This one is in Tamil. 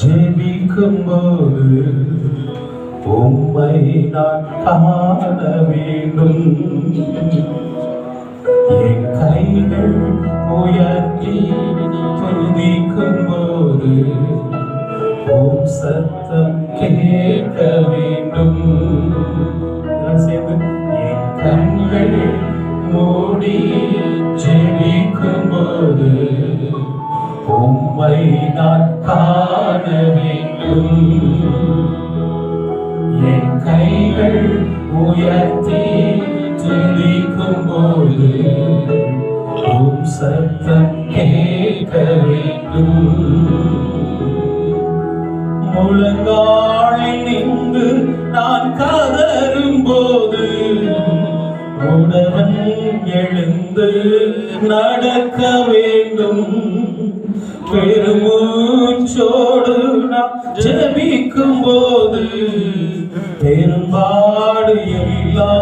ஜெபிக்கும்போது உம்மை நான் காண வேண்டும். என் கைகள் உயர்த்தி துதிக்கும்போது ஓம் சத்தம் கேட்க வேண்டும். என் கண்கள் மூடி ஜெபிக்கும்போது உம்மை நான் காண கைகள் உயர்த்தி துதிக்கும் போது உம் சத்தம் கேட்க வேண்டும். முழங்காலில் நின்று நான் கதரும் போது உடவன் எழுந்து நடக்க வேண்டும். பெருமூச்சோடு நான் ஜபிக்கும் போது பெரும்பாடு எல்லாம்